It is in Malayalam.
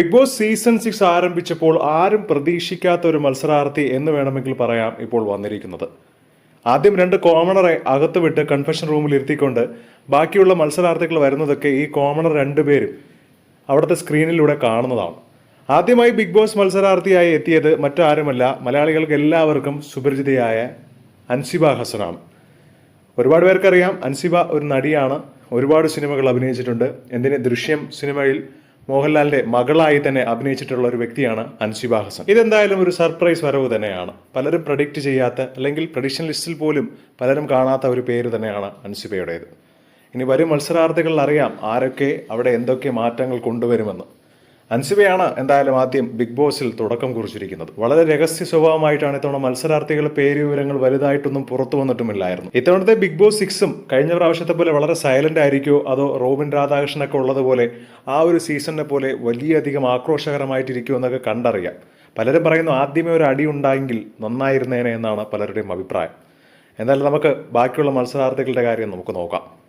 ബിഗ് ബോസ് സീസൺ സിക്സ് ആരംഭിച്ചപ്പോൾ ആരും പ്രതീക്ഷിക്കാത്ത ഒരു മത്സരാർത്ഥി എന്ന് വേണമെങ്കിൽ പറയാം ഇപ്പോൾ വന്നിരിക്കുന്നത്. ആദ്യം രണ്ട് കോമണറെ അകത്ത് വിട്ട് കൺഫെഷൻ റൂമിൽ ഇരുത്തിക്കൊണ്ട് ബാക്കിയുള്ള മത്സരാർത്ഥികൾ വരുന്നതൊക്കെ ഈ കോമണർ രണ്ടുപേരും അവിടുത്തെ സ്ക്രീനിലൂടെ കാണുന്നതാണ്. ആദ്യമായി ബിഗ് ബോസ് മത്സരാർത്ഥിയായി എത്തിയത് മറ്റാരുമല്ല മലയാളികൾക്ക് എല്ലാവർക്കും സുപരിചിതയായ അൻസിബ ഹസനാണ്. ഒരുപാട് പേർക്കറിയാം അൻസിബ ഒരു നടിയാണ്. ഒരുപാട് സിനിമകൾ അഭിനയിച്ചിട്ടുണ്ട്. എന്തിന് ദൃശ്യം സിനിമയിൽ മോഹൻലാലിന്റെ മകളായി തന്നെ അഭിനയിച്ചിട്ടുള്ള ഒരു വ്യക്തിയാണ് അൻഷിബ ഹസൻ. ഇതെന്തായാലും ഒരു സർപ്രൈസ് വരവ് തന്നെയാണ്. പലരും പ്രഡിക്റ്റ് ചെയ്യാത്ത അല്ലെങ്കിൽ പ്രഡിക്ഷൻ ലിസ്റ്റിൽ പോലും പലരും കാണാത്ത ഒരു പേര് തന്നെയാണ് അൻഷിബയുടേത്. ഇനി വരും മത്സരാർത്ഥികളിൽ അറിയാം ആരൊക്കെ അവിടെ എന്തൊക്കെ മാറ്റങ്ങൾ കൊണ്ടുവരുമെന്ന്. അൻസിബയാണ് എന്തായാലും ആദ്യം ബിഗ് ബോസിൽ തുടക്കം കുറിച്ചിരിക്കുന്നത്. വളരെ രഹസ്യ സ്വഭാവമായിട്ടാണ് ഇത്തവണ മത്സരാർത്ഥികളുടെ പേര് വിവരങ്ങൾ വലുതായിട്ടൊന്നും പുറത്തു വന്നിട്ടുമില്ലായിരുന്നു. ഇത്തവണത്തെ ബിഗ് ബോസ് സിക്സും കഴിഞ്ഞ പ്രാവശ്യത്തെ പോലെ വളരെ സൈലന്റ് ആയിരിക്കുമോ അതോ റോബിൻ രാധാകൃഷ്ണനൊക്കെ ഉള്ളതുപോലെ ആ ഒരു സീസണിനെ പോലെ വലിയധികം ആക്രോശകരമായിട്ടിരിക്കുമോ എന്നൊക്കെ കണ്ടറിയാം. പലരും പറയുന്നു ആദ്യമേ ഒരു അടി ഉണ്ടായെങ്കിൽ നന്നായിരുന്നേനെ എന്നാണ് പലരുടെയും അഭിപ്രായം. എന്തായാലും നമുക്ക് ബാക്കിയുള്ള മത്സരാർത്ഥികളുടെ കാര്യം നമുക്ക് നോക്കാം.